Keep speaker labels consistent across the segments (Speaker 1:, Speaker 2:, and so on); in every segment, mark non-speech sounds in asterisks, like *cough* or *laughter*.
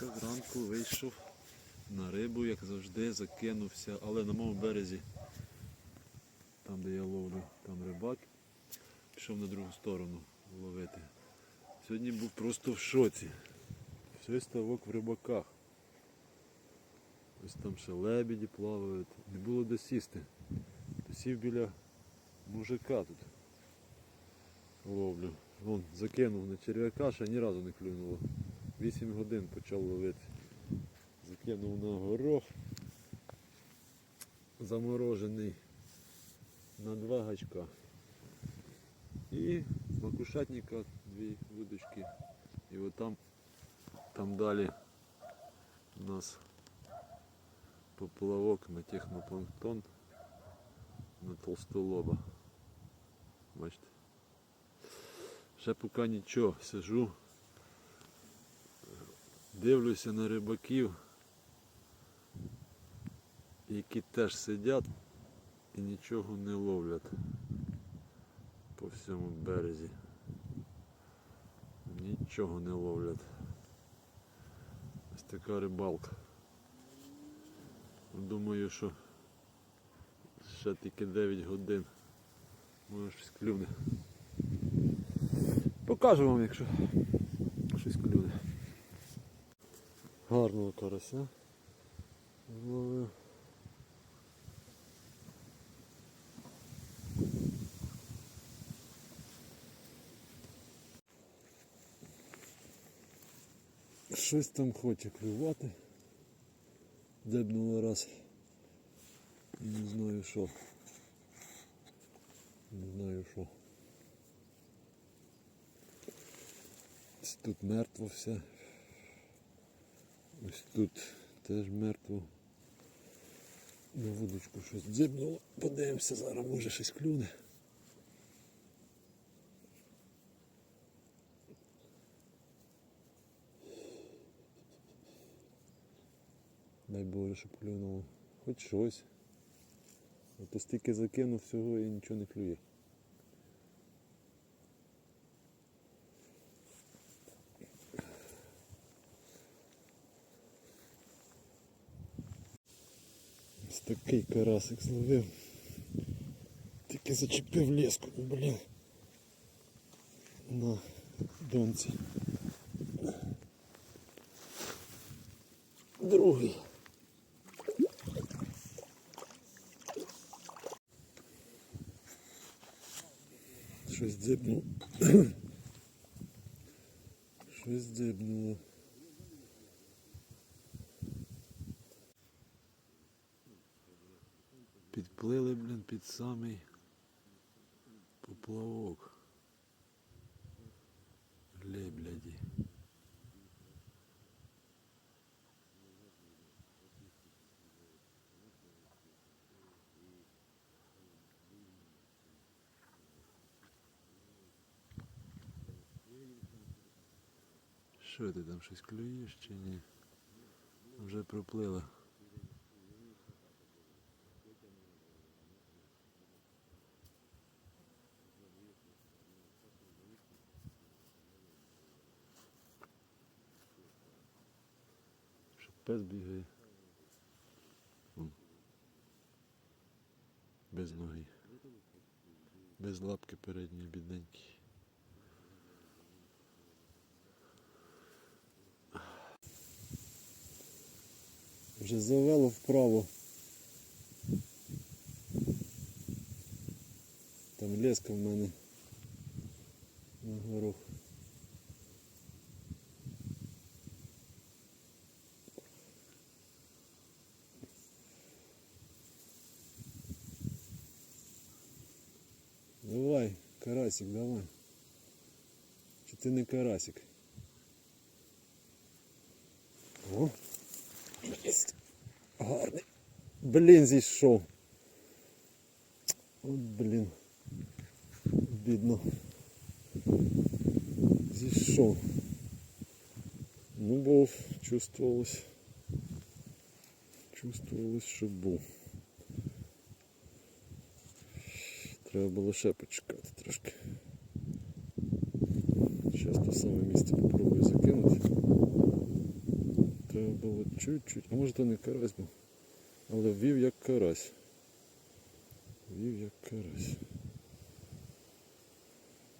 Speaker 1: Недільна. Зранку вийшов на рибу, як завжди, закинувся, але на моєму березі, там де я ловлю, там рибак, пішов на другу сторону ловити. Сьогодні був просто в шоці. Все ставок в рибаках. Ось там ще лебеді плавають. Не було де сісти. Сів біля мужика тут ловлю. Вон, закинув на черв'яка, ще ні разу не клюнуло. 8 годин почав ловити. Закинув на горох. Заморожений на два гачка. І макушатника дві вудочки. І от там, там далі у нас поплавок на технопланктон на толстолоба. Бачите? Ще поки нічого, сижу, дивлюся на рибаків, які теж сидять і нічого не ловлять по всьому березі. Нічого не ловлять. Ось така рибалка. Думаю, що ще тільки 9 годин. Може щось клюне. Покажу вам, якщо щось клюне. Гарного карася. Зловив. Щось там хоче клювати. Дебнуло раз. Не знаю що. Не знаю що. Тут мертво все. Ось тут теж мертво. На вудочку щось дзибнуло. Подивимося, зараз може щось клюне. Дай Боже, щоб клюнуло. Хоч щось. А то стільки закинув всього і нічого не клює. Ось такий карасик зловив. Тільки зачепив леску, блін. На донці. Другий. Щось дзибнуло. *clears throat* Щось дзибнуло. Підплили, блін, під самий поплавок. Лебляді. Що ти там щось клюєш чи ні? Вже проплила. Що пес бігає. Без ноги. Без лапки передньої бідненький. Вже завело вправо. Там леска в мене на горох. Давай, карасик, давай. Чи ти не карасик? О, єсть. Гарний. Блін, зійшов. От блін. Бідно. Зійшов. Ну був, чувствовалось. Чувствовалось, що був. Треба було ще почекати трошки. Зараз то саме місце попробую закинути. Треба було чуть-чуть. А може то не карась був. Але вів як карась. Вів як карась.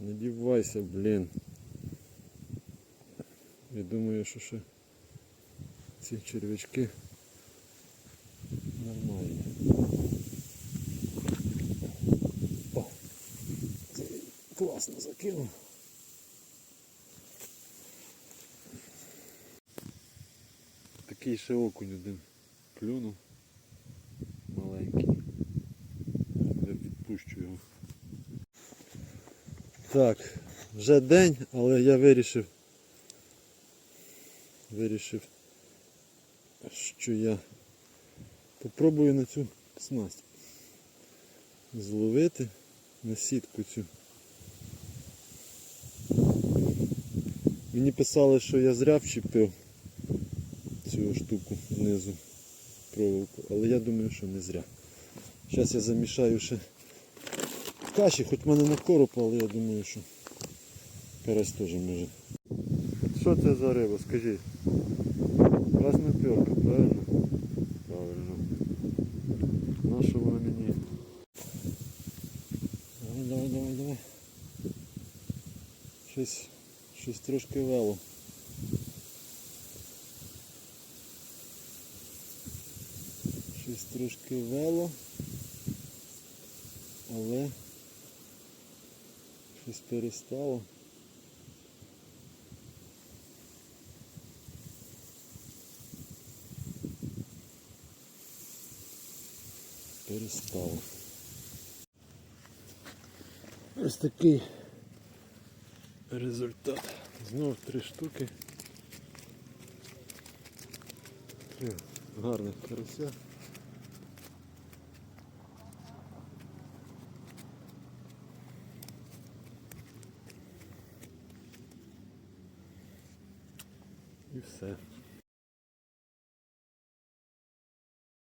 Speaker 1: Не дівайся, блін. Я думаю, що ще ці черв'ячки нормальні. О! Це класно закинув. Такий ще окунь один клюнув. Маленький. Я відпущу його. Так, вже день, але я вирішив. Вирішив, що я попробую на цю снасть зловити на сітку цю. Мені писали, що я зря вчепив цю штуку знизу проволоку, але я думаю, що не зря. Зараз я замішаю ще каші, хоч в мене на короб, але я думаю, що карась теж може. Що це за риба, скажіть? Красноперка, правильно? Правильно. На що вона мені? Давай, давай, давай, давай. Щось трошки вело. Щось трошки вело, але щось перестало. Перестало. Ось такий результат. Знов три штуки. Три гарних карася. І все.